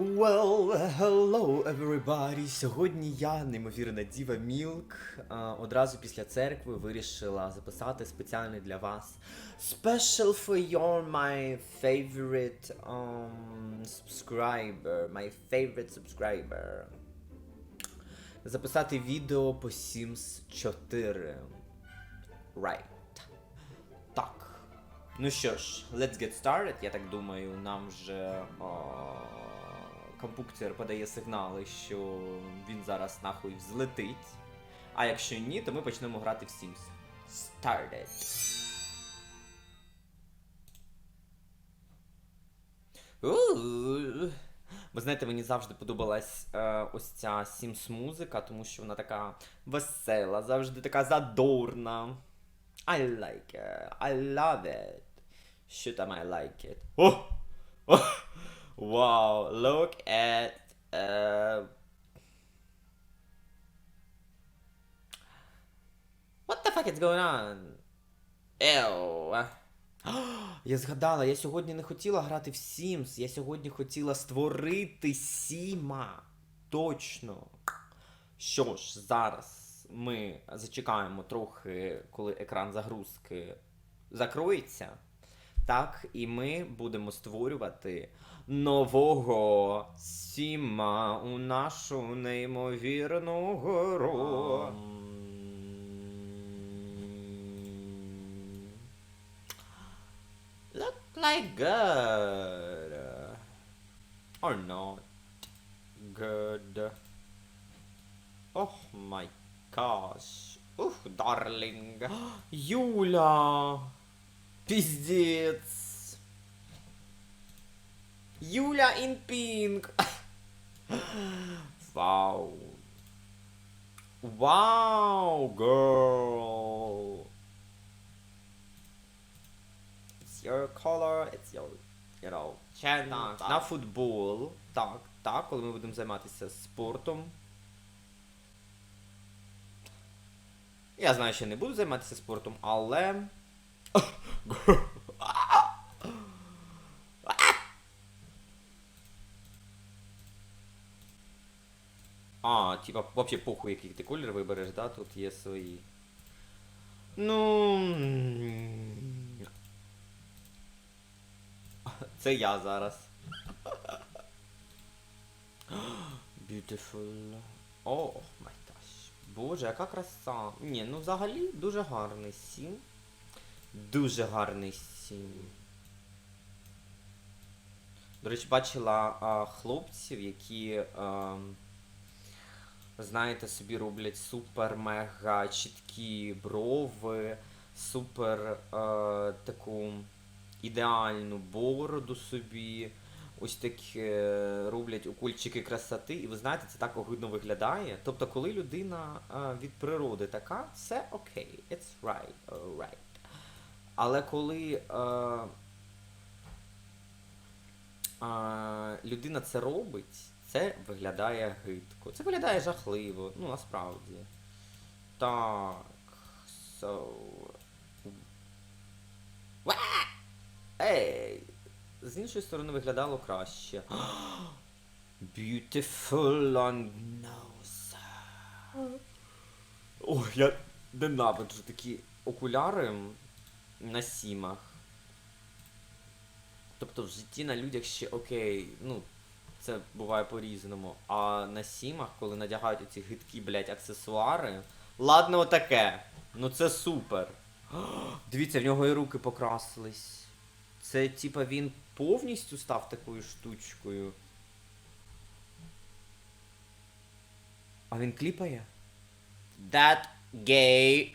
Well, hello everybody! Сьогодні я, неймовірна діва Мілк, одразу після церкви вирішила записати спеціально для вас Special for your my favorite um, subscriber, my favorite subscriber. Записати відео по Sims 4. Right. Так. Ну що ж, let's get started. Я так думаю, нам вже о, компуктер подає сигнали, що він зараз нахуй взлетить. А якщо ні, то ми почнемо грати в Sims. Started. Ви знаєте, мені завжди подобалась е, ось ця Sims музика, тому що вона така весела, завжди така задорна. I like it. I love it. Що там I like it? О! О! Wow, look at uh... What the fuck is going on? Ew. Я згадала, я сьогодні не хотіла грати в Sims, я сьогодні хотіла створити Сіма. Точно. Що ж, зараз ми зачекаємо трохи, коли екран загрузки закроється. Так, і ми будемо створювати нового Сіма у нашу неймовірну гру. Look like good. Or not good. Oh my gosh. Ух, darling. Юля. Пиздец. Юля in pink. Вау. Вау, girl. It's your color, it's your, you know, channel. Так, на футбол. Так, так, коли ми будемо займатися спортом. Я знаю, що не буду займатися спортом, але. А, типа, вообще похуй, який ти колір вибереш, да? Тут є свої. Ну. Це я зараз. Beautiful. О, май gosh. Боже, яка краса. Ні, ну взагалі дуже гарний сім. Дуже гарний сім. До речі, бачила а, хлопців, які, а, знаєте, собі роблять супер-мега чіткі брови, супер а, таку ідеальну бороду собі. Ось таке роблять укольчики красоти, і ви знаєте, це так огидно виглядає. Тобто, коли людина а, від природи така, це окей, it's right, alright. Але коли е, е, людина це робить, це виглядає гидко. Це виглядає жахливо, ну насправді. Так. So. Ей! З іншої сторони виглядало краще. Beautiful on nose. Ой, я ненавиджу такі окуляри на сімах. Тобто в житті на людях ще окей, ну, це буває по-різному. А на сімах, коли надягають оці гидкі, блядь, аксесуари. Ладно, отаке. Ну це супер. Дивіться, в нього і руки покрасились. Це типа він повністю став такою штучкою. А він кліпає? That gay.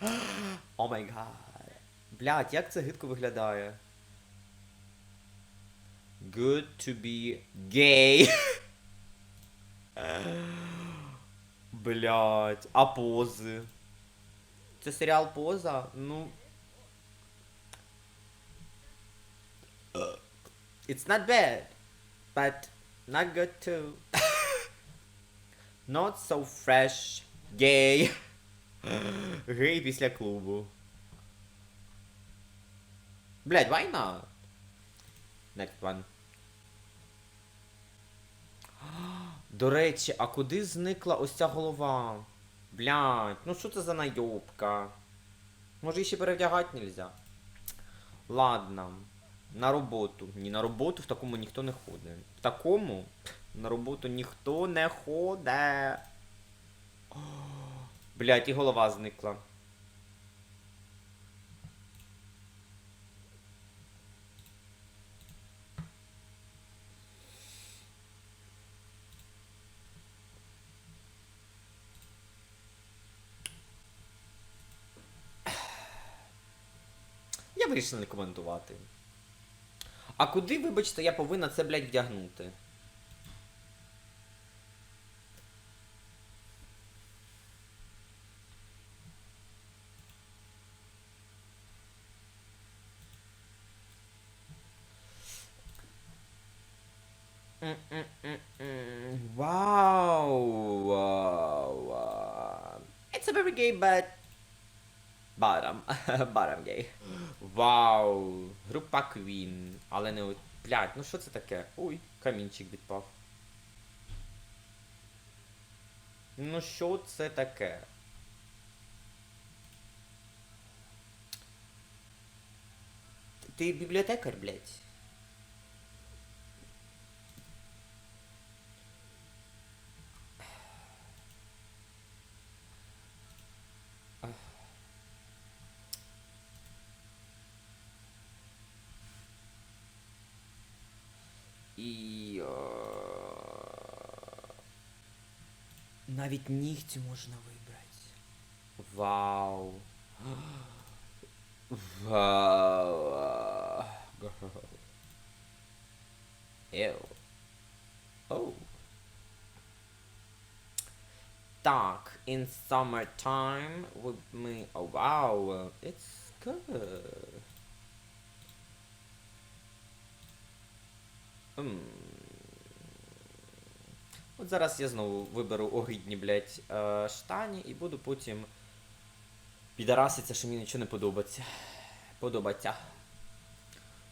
О май гад. Блять, як це гидко виглядає? Good to be gay. Блять, а пози? Це серіал поза? Ну. It's not bad, but not good too. not so fresh, gay. Гей після клубу. Блять, why not? Next one. До речі, а куди зникла ось ця голова? Блядь, ну що це за найобка? Може її ще перевдягати нельзя? Ладно. На роботу. Ні, на роботу в такому ніхто не ходить. В такому на роботу ніхто не ходить. Блять, і голова зникла. Я вирішив не коментувати. А куди, вибачте, я повинна це, блядь, вдягнути? Wow, wow, wow. It's a very gay, but bottom. Барам гей. Вау. Група Queen. Але не. Блядь, ну що це таке? Ой, камінчик відпав. Ну що це таке? Ти бібліотекар, блядь? І. е, Навіть нігті можна вибрати. Вау. Вау. Еу. Оу. Так, in summertime we ми. Oh, wow, it's good. М. От зараз я знову виберу огидні, блядь, е, штані і буду потім підараситься, що мені нічого не подобається. Подобається.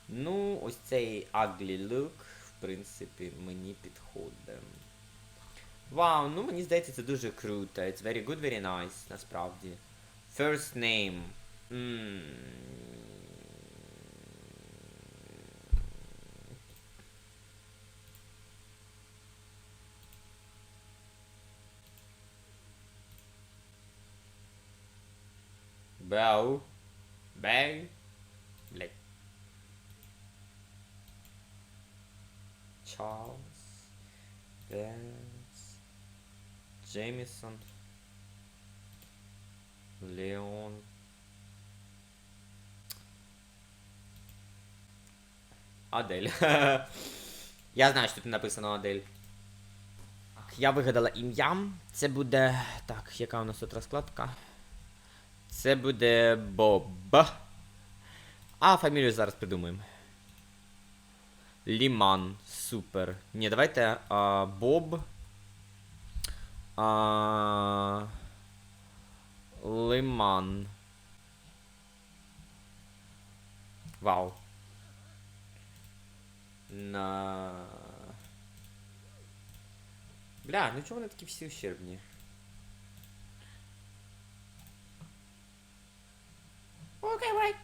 Ну, ось цей ugly look, в принципі, мені підходить. Вау, ну мені здається, це дуже круто. It's very good, very nice, насправді. First name. М. Бау. Бей. Блять. Чарльз. Бенс. Джеймісон. Леон. Адель. Я знаю, що тут написано Адель. Так, я вигадала ім'я. Це буде. Так, яка у нас тут розкладка? Це буде Боб. А фамілію зараз придумаємо. Ліман. Супер. Ні, давайте а, Боб. А, Лиман. Вау. На. Бля, ну чого вони такі всі ущербні? Окей, okay,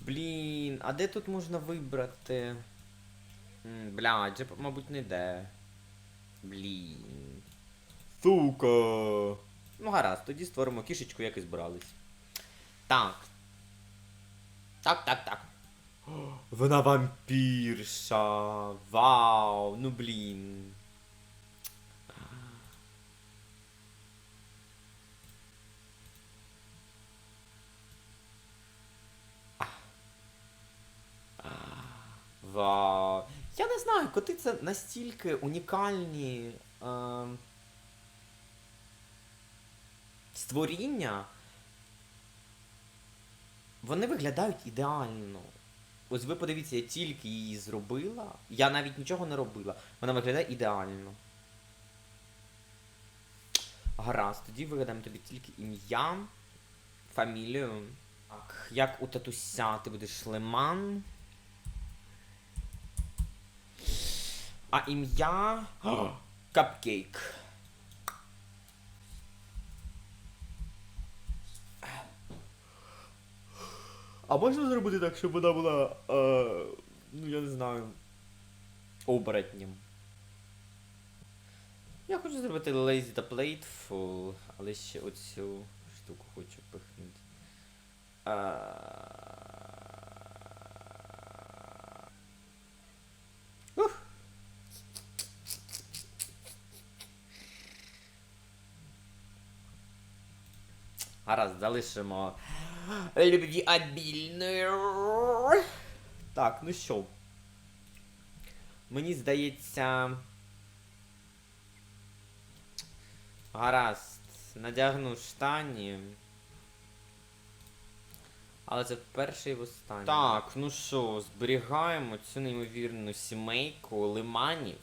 Блін, а де тут можна вибрати? М, Бля, це, мабуть, не де. Блін. Сука. Ну гаразд, тоді створимо кішечку, як і збирались. Так. Так, так, так. Вона вампірша. Вау, ну блін. Я не знаю, коти це настільки унікальні е, створіння. Вони виглядають ідеально. Ось ви подивіться, я тільки її зробила. Я навіть нічого не робила. Вона виглядає ідеально. Гаразд, тоді вигадаємо тобі тільки ім'я, фамілію. Так, як у татуся ти будеш Леман. А ім'я. Капкейк. А можна зробити так, щоб вона була. Е, ну, я не знаю. Оборотнім. Я хочу зробити lazy та playful, але ще оцю штуку хочу пихнути. А... Гаразд, залишимо обільною. Так, ну що. Мені здається. Гаразд, надягну штані. Але це вперше і востаннє. Так, ну що, зберігаємо цю неймовірну сімейку лиманів.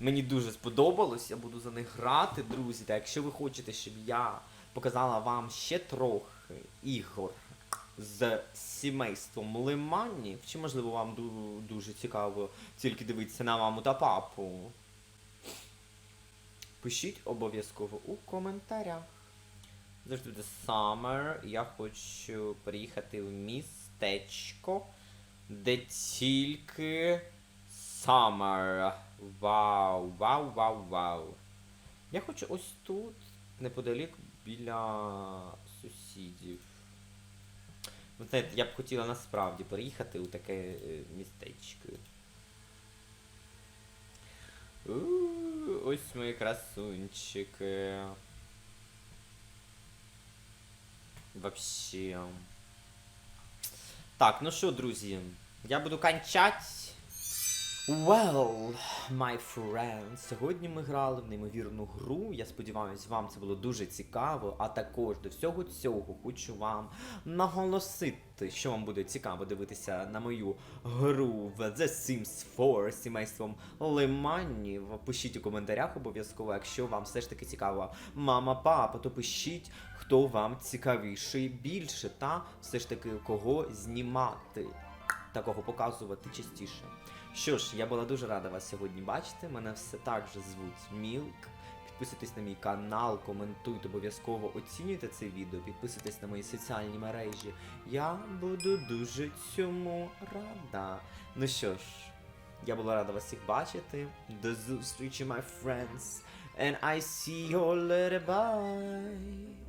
Мені дуже сподобалось, я буду за них грати, друзі. Та якщо ви хочете, щоб я показала вам ще трохи ігор з сімейством лиманів, чи можливо вам дуже цікаво тільки дивитися на маму та папу? Пишіть обов'язково у коментарях. Завжди буде Summer. Я хочу приїхати в містечко, де тільки Summer. Вау, вау, вау, вау. Я хочу ось тут, неподалік біля сусідів. Знаєте, я б хотіла насправді переїхати у таке е, містечко. У, ось мої красунчики. Вообще. Так, ну що, друзі, я буду кончать. Well, my friends, сьогодні ми грали в неймовірну гру. Я сподіваюся, вам це було дуже цікаво. А також до всього цього хочу вам наголосити, що вам буде цікаво дивитися на мою гру в The Sims 4 з сімейством Лиманів. Пишіть у коментарях обов'язково, якщо вам все ж таки цікаво мама, папа, то пишіть, хто вам цікавіший більше, та все ж таки кого знімати, такого показувати частіше. Що ж, я була дуже рада вас сьогодні бачити. Мене все так же звуть Мілк. Підписуйтесь на мій канал, коментуйте, обов'язково оцінюйте це відео, підписуйтесь на мої соціальні мережі. Я буду дуже цьому рада. Ну що ж, я була рада вас всіх бачити. До зустрічі, my friends. And I see you later, bye.